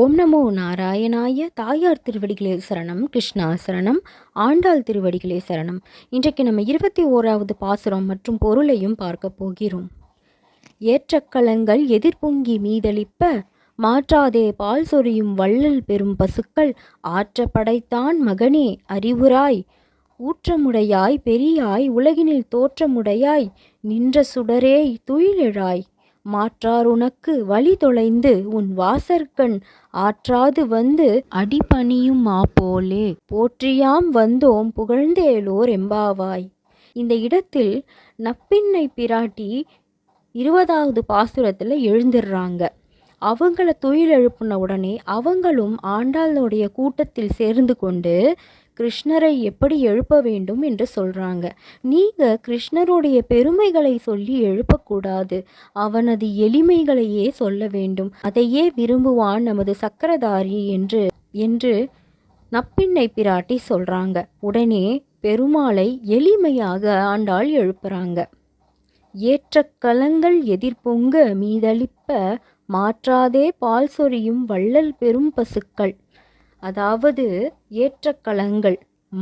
ஓம் நமோ நாராயணாய தாயார் திருவடிகளே சரணம் கிருஷ்ணா சரணம் ஆண்டாள் திருவடிகளே சரணம். இன்றைக்கு நம்ம இருபத்தி ஓராவது பாசுரம் மற்றும் பொருளையும் பார்க்க போகிறோம். ஏற்றக்கலங்கள் எதிர்பொங்கி மீதளிப்ப மாற்றாதே பால் சொரியும் வள்ளல் பெரும் பசுக்கள் ஆற்ற படைத்தான் மகனே அறிவுராய். ஊற்றமுடையாய் பெரியாய் உலகினில் தோற்றமுடையாய் நின்ற சுடரே துயிலெழாய். மாற்றார் உனக்கு வழி தொலைந்து உன் வாசற்கண் ஆற்றாது வந்து அடிபணியும் போலே. போற்றியாம் வந்தோம் புகழ்ந்தேலோர் எம்பாவாய். இந்த இடத்தில் நப்பின்னை பிராட்டி இருபதாவது பாசுரத்தில் எழுந்துடுறாங்க அவங்கள தொழில் எழுப்பின உடனே அவங்களும் ஆண்டாளுடைய கூட்டத்தில் சேர்ந்து கொண்டு கிருஷ்ணரை எப்படி எழுப்ப வேண்டும் என்று சொல்றாங்க. நீங்க கிருஷ்ணருடைய பெருமைகளை சொல்லி எழுப்பக்கூடாது. அவனது எளிமைகளையே சொல்ல வேண்டும். அதையே விரும்புவான் நமது சக்கரதாரி என்று என்று நப்பின்னை பிராட்டி சொல்றாங்க. உடனே பெருமாளை எளிமையாக ஆண்டாள் எழுப்புறாங்க. ஏற்ற கலங்கள் எதிர்பொங்க மீதளிப்ப மாற்றாதே பால் சொரியும் வள்ளல் பெரும் பசுக்கள். அதாவது ஏற்றக்களங்கள்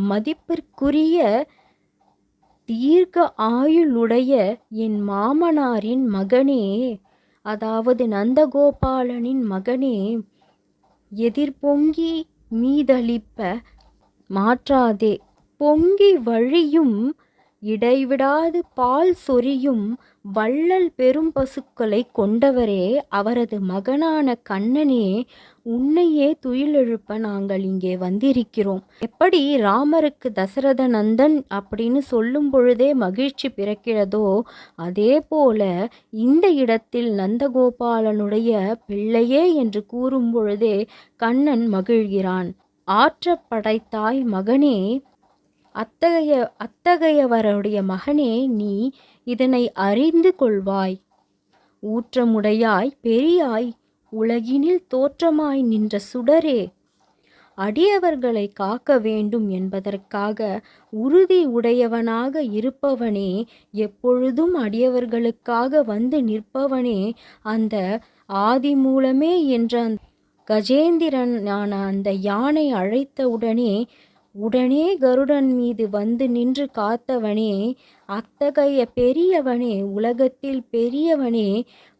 மதிப்பிற்குரிய தீர்க்க ஆயுளுடைய என் மாமனாரின் மகனே அதாவது நந்தகோபாலனின் மகனே எதிர்பொங்கி மீதளிப்ப மாற்றாதே. பொங்கி வழியும் இடைவிடாது பால் சொரியும் வள்ளல் பெரும் பசுக்களை கொண்டவரே அவரது மகனான கண்ணனே உன்னையே துயிலெழுப்ப நாங்கள் இங்கே வந்திருக்கிறோம். எப்படி ராமருக்கு தசரத நந்தன் அப்படின்னு சொல்லும் பொழுதே மகிழ்ச்சி பிறக்கிறதோ அதே போல இந்த இடத்தில் நந்தகோபாலனுடைய பிள்ளையே என்று கூறும் பொழுதே கண்ணன் மகிழ்கிறான். ஆற்ற படைத்தாய் மகனே அத்தகைய அத்தகையவருடைய மகனே நீ இதனை அறிந்து கொள்வாய். ஊற்றமுடையாய் பெரியாய் உலகினில் தோற்றமாய் நின்ற சுடரே. அடியவர்களை காக்க வேண்டும் என்பதற்காக உறுதி உடையவனாக இருப்பவனே எப்பொழுதும் அடியவர்களுக்காக வந்து நிற்பவனே அந்த ஆதி மூலமே என்ற கஜேந்திரனான அந்த யானை அழைத்தவுடனே உடனே கருடன் மீது வந்து நின்று காத்தவனே அத்தகைய பெரியவனே உலகத்தில் பெரியவனே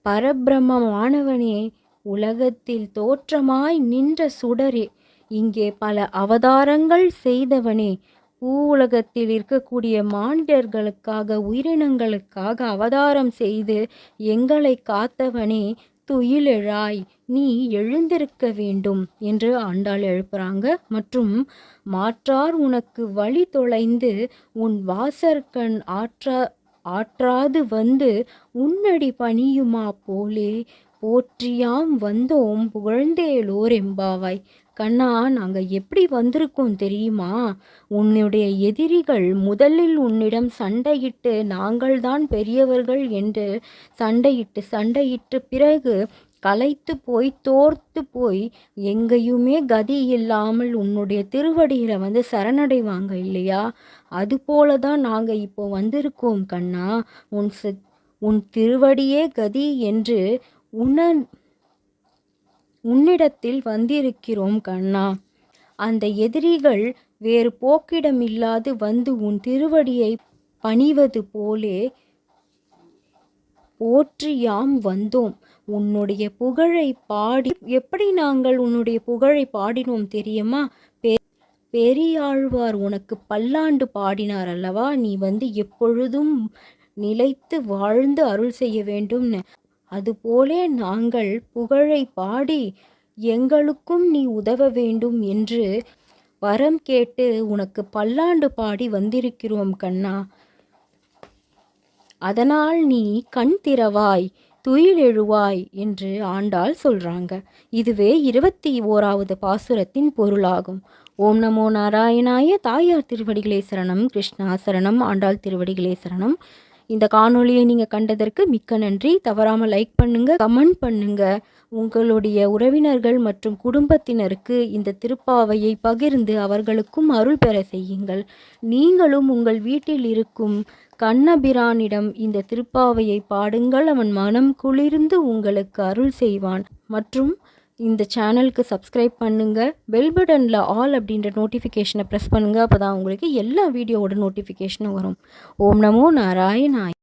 பரபிரமமானவனே உலகத்தில் தோற்றமாய் நின்ற சுடரே இங்கே பல அவதாரங்கள் செய்தவனே பூ உலகத்தில் இருக்கக்கூடிய மானிடர்களுக்காக உயிரினங்களுக்காக அவதாரம் செய்து எங்களை காத்தவனே துயிலெழாய் நீ எழுந்திருக்க வேண்டும் என்று ஆண்டாள் எழுப்புறாங்க. மற்றும் மாற்றார் உனக்கு வழி தொலைந்து உன் வாசற்கண் ஆற்றா ஆற்றாது வந்து உன்னடி பணியுமா போலே போற்றியாம் வந்தோம் புகழ்ந்தேலோர் எம்பாவாய் கண்ணா நாங்கள் எப்படி வந்திருக்கோம் தெரியுமா? உன்னுடைய எதிரிகள் முதலில் உன்னிடம் சண்டையிட்டு நாங்கள்தான் பெரியவர்கள் என்று சண்டையிட்டு சண்டையிட்டு பிறகு களைத்து போய் தோர்த்து போய் எங்கேயுமே கதி இல்லாமல் உன்னுடைய திருவடியில் வந்து சரணடைவாங்க இல்லையா? அதுபோல தான் நாங்கள் இப்போ வந்திருக்கோம் கண்ணா. உன் உன் திருவடியே கதி என்று உன உன்னிடத்தில் வந்திருக்கிறோம் கண்ணா. அந்த எதிரிகள் வேறு போக்கிடமில்லாது வந்து உன் திருவடியை பணிவது போலே போற்றி யாம் வந்தோம். உன்னுடைய புகழை பாடி எப்படி நாங்கள் உன்னுடைய புகழை பாடினோம் தெரியுமா? பெரியாழ்வார் உனக்கு பல்லாண்டு பாடினார் அல்லவா? நீ வந்து எப்பொழுதும் நிலைத்து வாழ்ந்து அருள் செய்ய வேண்டும்னு அதுபோலே நாங்கள் புகழை பாடி எங்களுக்கும் நீ உதவ வேண்டும் என்று வரம் கேட்டு உனக்கு பல்லாண்டு பாடி வந்திருக்கிறோம் கண்ணா. அதனால் நீ கண் திறவாய் துயிலெழுவாய் என்று ஆண்டாள் சொல்றாங்க. இதுவே இருபத்தி ஓராவது பாசுரத்தின் பொருளாகும். ஓம் நமோ நாராயணாய தாயார் திருவடிகளே சரணம் கிருஷ்ணா சரணம் ஆண்டாள் திருவடிகளே சரணம். இந்த காணொளியை நீங்கள் கண்டதற்கு மிக்க நன்றி. தவறாமல் லைக் பண்ணுங்க கமெண்ட் பண்ணுங்க. உங்களுடைய உறவினர்கள் மற்றும் குடும்பத்தினருக்கு இந்த திருப்பாவையை பகிர்ந்து அவர்களுக்கும் அருள் பெற செய்யுங்கள். நீங்களும் உங்கள் வீட்டில் இருக்கும் கண்ணபிரானிடம் இந்த திருப்பாவையை பாடுங்கள். அவன் மனம் குளிர்ந்து உங்களுக்கு அருள் செய்வான். மற்றும் இந்த சேனலுக்கு சப்ஸ்கிரைப் பண்ணுங்கள் பெல் பட்டனில் ஆல் அப்படின்ற நோட்டிஃபிகேஷனை ப்ரெஸ் பண்ணுங்கள் அப்போ தான் உங்களுக்கு எல்லா வீடியோவோட நோட்டிஃபிகேஷனும் வரும். ஓம் நமோ நாராயணாய்